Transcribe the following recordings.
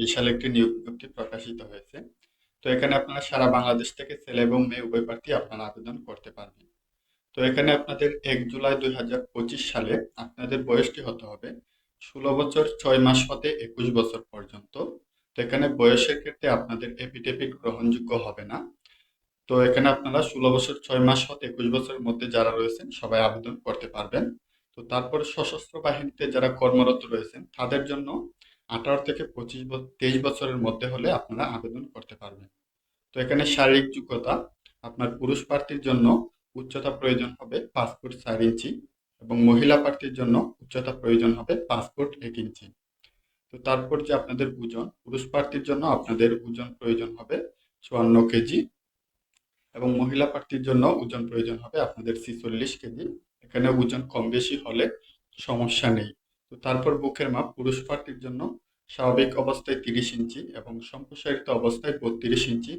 বিশাল একটি নিয়োগ বিজ্ঞপ্তি প্রকাশিত হয়েছে। তো এখানে আপনারা সারা বাংলাদেশ থেকে ছেলে এবং মেয়ে উভয় প্রার্থী আপনারা আবেদন করতে পারবেন। তো এখানে আপনাদের এক জুলাই দুই হাজার পঁচিশ সালে আপনাদের বয়সটি হতে হবে ষোলো বছর ছয় মাস হতে একুশ বছর পর্যন্ত। তো এখানে বয়সের ক্ষেত্রে আপনাদের এপিডেপিট গ্রহণযোগ্য হবে না। তো এখানে আপনারা ষোলো বছর ছয় মাস হতে একুশ বছরের মধ্যে যারা রয়েছেন সবাই আবেদন করতে পারবেন। তো তারপরে সশস্ত্র বাহিনীতে যারা কর্মরত রয়েছেন তাদের জন্য আঠারো থেকে পঁচিশ তেইশ বছরের মধ্যে হলে আপনারা আবেদন করতে পারবেন। তো এখানে শারীরিক যোগ্যতা, আপনার পুরুষ প্রার্থীর জন্য উচ্চতা প্রয়োজন হবে পাঁচ ফুট চার ইঞ্চি এবং মহিলা প্রার্থীর জন্য উচ্চতা প্রয়োজন হবে পাঁচ ফুট এক ইঞ্চি। তো তারপর যে আপনাদের ওজন, পুরুষ প্রার্থীর জন্য আপনাদের ওজন প্রয়োজন হবে চুয়ান্ন কেজি এবং মহিলা প্রার্থীর জন্য ওজন প্রয়োজন হবে আপনাদের ছিচল্লিশ কেজি। এখানে ওজন কম বেশি হলে সমস্যা নেই। তো তারপর বুকের মাপ পুরুষ প্রার্থীর জন্য স্বাভাবিক অবস্থায় তিরিশ ইঞ্চি এবং সম্প্রসারিত অবস্থায় বত্রিশ ইঞ্চি।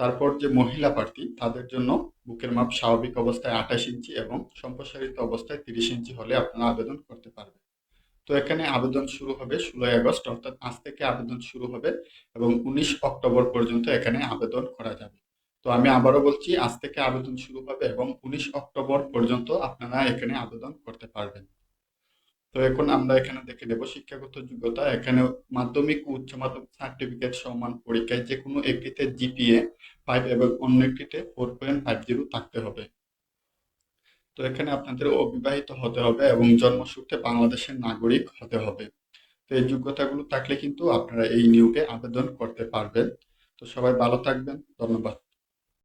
তারপর যে মহিলা প্রার্থী তাদের জন্য বুকের মাপ স্বাভাবিক অবস্থায় আঠাশ ইঞ্চি এবং সম্প্রসারিত অবস্থায় তিরিশ ইঞ্চি হলে আপনারা আবেদন করতে পারবেন। তো এখানে আবেদন শুরু হবে ষোলোই আগস্ট, অর্থাৎ আজ থেকে আবেদন শুরু হবে এবং উনিশ অক্টোবর পর্যন্ত এখানে আবেদন করা যাবে। তো আমি আবারও বলছি, আজ থেকে আবেদন শুরু হবে এবং উনিশ অক্টোবর পর্যন্ত আপনারা এখানে আবেদন করতে পারবেন। তো এখন আমরা এখানে দেখে নেব শিক্ষাগত যোগ্যতা। এখানে মাধ্যমিক ও উচ্চ মাধ্যমিক সার্টিফিকেট সমান পরীক্ষায় যে কোনো একটিতে জিপিএ ফাইভ এবং অন্য একটিতে ফোর পয়েন্ট ফাইভ জিরো থাকতে হবে। তো এখানে আপনাদের অবিবাহিত হতে হবে এবং জন্মসূত্রে বাংলাদেশের নাগরিক হতে হবে। তো এই যোগ্যতাগুলো থাকলে কিন্তু আপনারা এই নিয়োগে আবেদন করতে পারবেন। তো সবাই ভালো থাকবেন। ধন্যবাদ।